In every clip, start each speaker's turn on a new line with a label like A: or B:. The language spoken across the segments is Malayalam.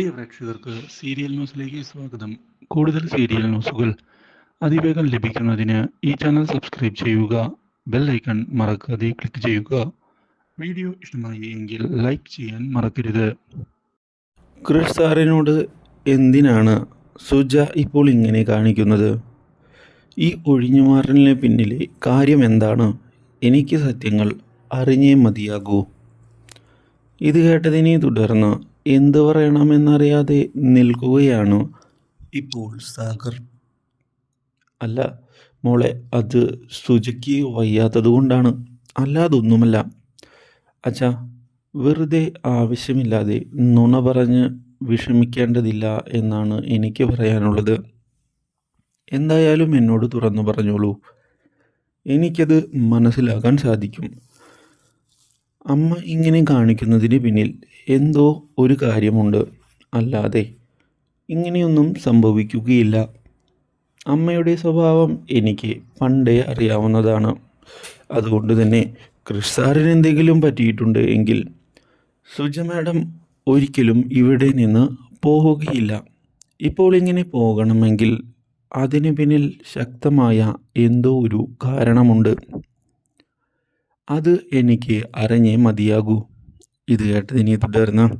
A: പ്രിയ പ്രേക്ഷകർക്ക് സീരിയൽ ന്യൂസിലേക്ക് സ്വാഗതം. കൂടുതൽ സീരിയൽ ന്യൂസുകൾ അതിവേഗം ലഭിക്കുന്നതിന് ഈ ചാനൽ സബ്സ്ക്രൈബ് ചെയ്യുക ബെൽ ഐക്കൺ മറക്കാതെ ക്ലിക്ക് ചെയ്യുക. വീഡിയോ ഇഷ്ടമായി എങ്കിൽ ലൈക്ക് ചെയ്യാൻ മറക്കരുത്.
B: ക്രിഷ് സാറിനോട് എന്തിനാണ് സുജ ഇപ്പോൾ ഇങ്ങനെ കാണിക്കുന്നത്? ഈ ഒഴിഞ്ഞുമാറലിന് പിന്നിലെ കാര്യം എന്താണ്? എനിക്ക് സത്യങ്ങൾ അറിഞ്ഞേ മതിയാകൂ. ഇത് കേട്ടതിനെ തുടർന്ന് എന്തു പറയണമെന്നറിയാതെ നിൽക്കുകയാണ്. ഇപ്പോൾ സാഗർ. അല്ല മോളെ അത് സുജയ്ക്ക് വയ്യാത്തത് കൊണ്ടാണ് അല്ലാതൊന്നുമല്ല. അച്ഛാ വെറുതെ ആവശ്യമില്ലാതെ നുണ പറഞ്ഞ് വിഷമിക്കേണ്ടതില്ല എന്നാണ് എനിക്ക് പറയാനുള്ളത്. എന്തായാലും എന്നോട് തുറന്നു പറഞ്ഞോളൂ. എനിക്കത് മനസ്സിലാക്കാൻ സാധിക്കും. അമ്മ ഇങ്ങനെ കാണിക്കുന്നതിന് പിന്നിൽ എന്തോ ഒരു കാര്യമുണ്ട്. അല്ലാതെ ഇങ്ങനെയൊന്നും സംഭവിക്കുകയില്ല. അമ്മയുടെ സ്വഭാവം എനിക്ക് പണ്ടേ അറിയാവുന്നതാണ്. അതുകൊണ്ട് തന്നെ ക്രിഷ് എന്തെങ്കിലും പറ്റിയിട്ടുണ്ട് എങ്കിൽ സുജ മാഡം ഒരിക്കലും ഇവിടെ നിന്ന് പോവുകയില്ല. ഇപ്പോൾ ഇങ്ങനെ പോകണമെങ്കിൽ അതിന് പിന്നിൽ ശക്തമായ എന്തോ ഒരു കാരണമുണ്ട്. അത് എനിക്ക് അറിഞ്ഞേ മതിയാകൂ. ഇത് കേട്ടതിനെ തുടർന്ന്.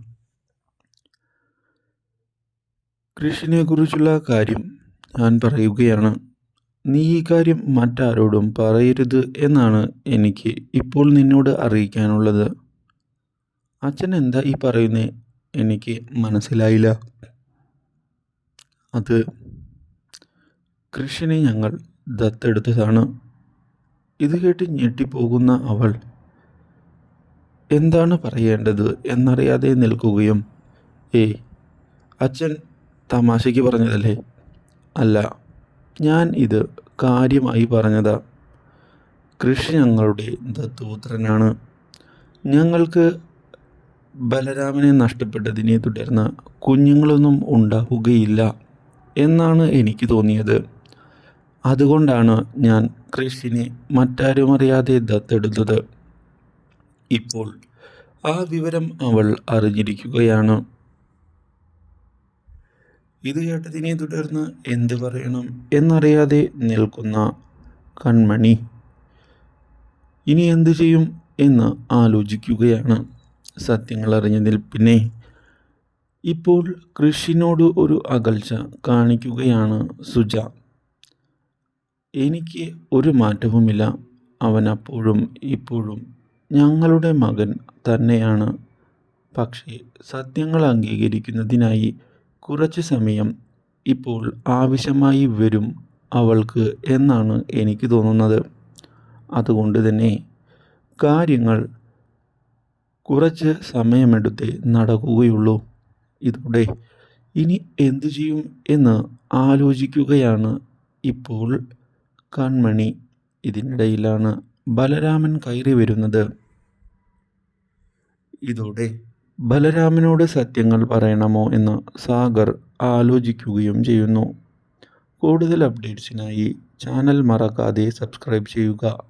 B: കൃഷിനെ കുറിച്ചുള്ള കാര്യം ഞാൻ പറയുകയാണ്. നീ ഈ കാര്യം മറ്റാരോടും പറയരുത് എന്നാണ് എനിക്ക് ഇപ്പോൾ നിന്നോട് അറിയിക്കാനുള്ളത്. അച്ഛൻ എന്താ ഈ പറയുന്നേ എനിക്ക് മനസ്സിലായില്ല. അത് കൃഷിനെ ഞങ്ങൾ ദത്തെടുത്തതാണ്. ഇത് കേട്ട് ഞെട്ടിപ്പോകുന്ന അവൾ എന്താണ് പറയേണ്ടത്? എന്നറിയാതെ നിൽക്കുകയും ഏയ് അച്ഛൻ തമാശയ്ക്ക് പറഞ്ഞതല്ലേ? അല്ല ഞാൻ ഇത് കാര്യമായി പറഞ്ഞതാ. കൃഷി ഞങ്ങളുടെ ദത്തുപുത്രനാണ്. ഞങ്ങൾക്ക് ബലരാമനെ നഷ്ടപ്പെട്ടതിനെ തുടർന്ന് കുഞ്ഞുങ്ങളൊന്നും ഉണ്ടാവുകയില്ല എന്നാണ് എനിക്ക് തോന്നിയത്. അതുകൊണ്ടാണ് ഞാൻ കൃഷിനെ മറ്റാരും അറിയാതെ ദത്തെടുത്തത്. ഇപ്പോൾ ആ വിവരം അവൾ അറിഞ്ഞിരിക്കുകയാണ്. ഇത് കേട്ടതിനെ തുടർന്ന് എന്ത് പറയണം എന്നറിയാതെ നിൽക്കുന്ന കൺമണി. ഇനി എന്തു ചെയ്യും എന്ന് ആലോചിക്കുകയാണ്. സത്യങ്ങൾ അറിഞ്ഞതിൽ പിന്നെ. ഇപ്പോൾ കൃഷിനോട് ഒരു അകൽച്ച കാണിക്കുകയാണ് സുജ. എനിക്ക് ഒരു മാറ്റവുമില്ല. അവൻ അപ്പോഴും ഇപ്പോഴും ഞങ്ങളുടെ മകൻ തന്നെയാണ്. പക്ഷേ സത്യങ്ങൾ അംഗീകരിക്കുന്നതിനായി കുറച്ച് സമയം ഇപ്പോൾ ആവശ്യമായി വരും അവൾക്ക് എന്നാണ് എനിക്ക് തോന്നുന്നത്. അതുകൊണ്ട് തന്നെ കാര്യങ്ങൾ കുറച്ച് സമയമെടുത്തേ നടക്കുകയുള്ളൂ. ഇതോടെ ഇനി എന്തു ചെയ്യും എന്ന് ആലോചിക്കുകയാണ് ഇപ്പോൾ കൺമണി ഇതിനിടയിലാണ് ബലരാമൻ കയറി വരുന്നത്. ഇതോടെ ബലരാമനോട് സത്യങ്ങൾ പറയണമോ എന്ന് സാഗർ ആലോചിക്കുകയും ചെയ്യുന്നു. കൂടുതൽ അപ്ഡേറ്റ്സിനായി ചാനൽ മറക്കാതെ സബ്സ്ക്രൈബ് ചെയ്യുക.